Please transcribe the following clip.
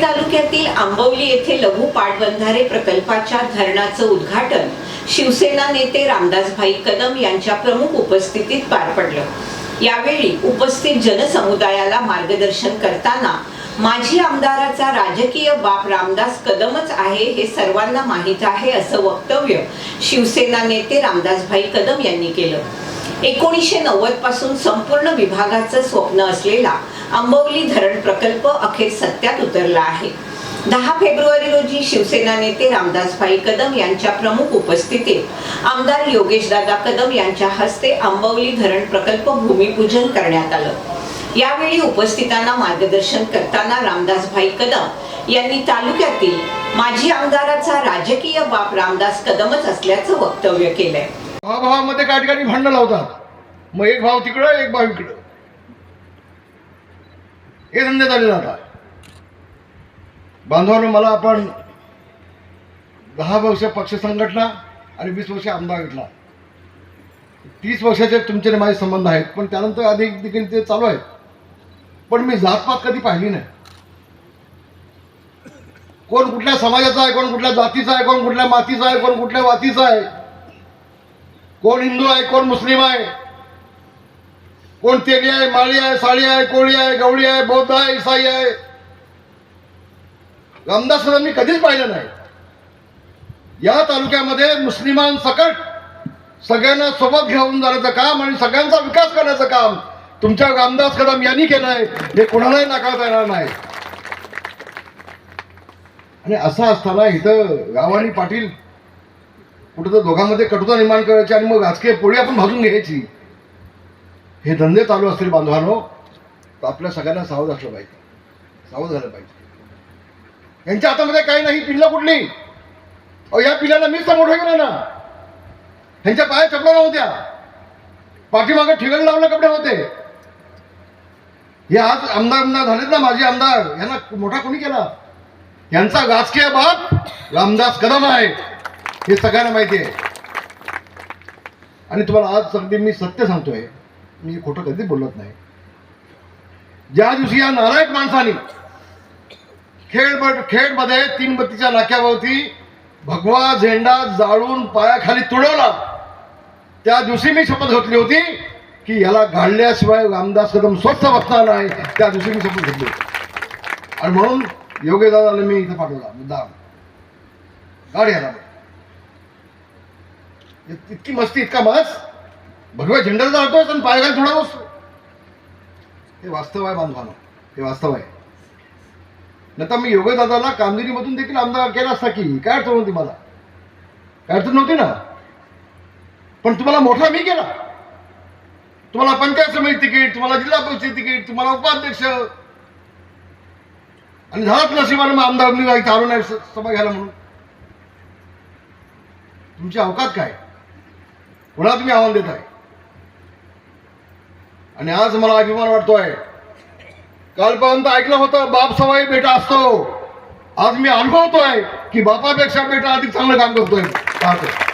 खेड तालुक्यातील आंबवली येथे लघु पाटबंधारे प्रकल्पाच्या धरणाचं उद्घाटन शिवसेना नेते रामदासभाई कदम यांच्या प्रमुख उपस्थितीत पार पडलं. यावेळी उपस्थित जनसमुदायाला मार्गदर्शन करताना माजी आमदाराचा राजकीय बाप रामदास कदमच आहे हे सर्वांना माहीत आहे असं वक्तव्य शिवसेना नेते रामदासभाई कदम यांनी केलं. एकोणीसशे नव्वदपासून संपूर्ण विभागाचं स्वप्न असलेला आंबवली धरण प्रकल्प अखेर सत्यात उतरला आहे. दहा फेब्रुवारी रोजी शिवसेना नेते रामदासभाई कदम यांच्या प्रमुख उपस्थितीत आमदार योगेशदादा कदम यांच्या हस्ते आंबवली धरण प्रकल्प भूमिपूजन करण्यात आलं. यावेळी उपस्थितांना मार्गदर्शन करताना रामदासभाई कदम यांनी तालुक्यातील माजी आमदाराचा राजकीय बाप रामदास कदमच असल्याचं वक्तव्य केलंय. भावाभावामध्ये काही ठिकाणी भांडण लावतात. मग एक भाव तिकडं एक भाव इकडं. हे धंदे झाले आता. बांधवानं मला आपण दहा वर्ष पक्ष संघटना आणि वीस वर्ष आमदार घेतला. तीस वर्षाचे तुमचे आणि माझे संबंध आहेत पण त्यानंतर अधिक देखील ते चालू आहेत. पण मी जातपात कधी पाहिली नाही. कोण कुठल्या समाजाचा आहे कोण कुठल्या जातीचा आहे कोण कुठल्या मातीचा आहे कोण कुठल्या वातीचा आहे. कोण हिंदू आहे कोण मुस्लिम आहे. कोणतेरी आहे माळी आहे साळी आहे कोळी आहे गवळी आहे बौद्ध आहे ईसाई आहे? रामदास कदम मी कधीच पाहिलं नाही. या तालुक्यामध्ये मुस्लिमांसकट सगळ्यांना सोबत घेऊन जाण्याचं काम आणि सगळ्यांचा विकास करण्याचं काम तुमच्या रामदास कदम यांनी केलं आहे हे कोणालाही नाकारता येणार नाही. आणि असं असताना इथं गाव पाटील कुठं तर दोघांमध्ये कटुता निर्माण करायची आणि मग राजकीय पोळी आपण भाजून घ्यायची. हे धंदे चालू असतील बांधवांनो तर आपल्या सगळ्यांना सावध असलं पाहिजे. सावध झालं पाहिजे. यांच्या हातामध्ये काही नाही पिल्लं कुठली? अहो या पिल्लाला मीच तर मोठं केलं ना? ह्यांच्या पाया चपला नव्हत्या पाठीमागं ठिगण लावले कपडे होते. हे आज आमदार आमदार झालेत ना माझे आमदार यांना मोठा कोणी केला? यांचा राजकीय बाप रामदास कदम आहे. हे सगळ्यांना माहिती आहे. आणि तुम्हाला आज अगदी मी सत्य सांगतोय मी खोटं कधी बोलत नाही. ज्या दिवशी या नालायक माणसाने खेळ खेडमध्ये तीन बत्तीच्या नाक्यावरती भगवा झेंडा जाळून पायाखाली तुडवला त्या दिवशी मी शपथ घेतली होती की याला गाडल्याशिवाय रामदास कदम स्वच्छ बसणार नाही त्या दिवशी मी शपथ घेतली होती. आणि म्हणून योग्य दादाला मी इथं पाठवला मुद्दा गाडी आला इतकी मस्ती इतका मस्त भगव्या झेंड्याला जातोय आणि पायघाल थोडा बसतो. हे वास्तव आहे बांधवानं हे वास्तव आहे. नंतर मी योगदादाला कामगिरीमधून देखील आमदार केला असता की काय अडचण होती मला? काय अडचण नव्हती ना? पण तुम्हाला मोठा मी केला. तुम्हाला पंचायत समिती तिकीट तुम्हाला जिल्हा परिषद तिकीट तुम्हाला उपाध्यक्ष. आणि झालाच नशिबाने मग आमदार मी काही चालू नाही सभा घ्यायला म्हणून. तुमची अवकात काय? कोणाला तुम्ही आव्हान देत आहे आणि आज मला अभिमान वाटतोय. कालपर्यंत ऐकलं होतं बाप सवाई बेटा असतो. आज मी अनुभवतोय की बापापेक्षा बेटा अधिक चांगलं काम करतोय. पाहतोय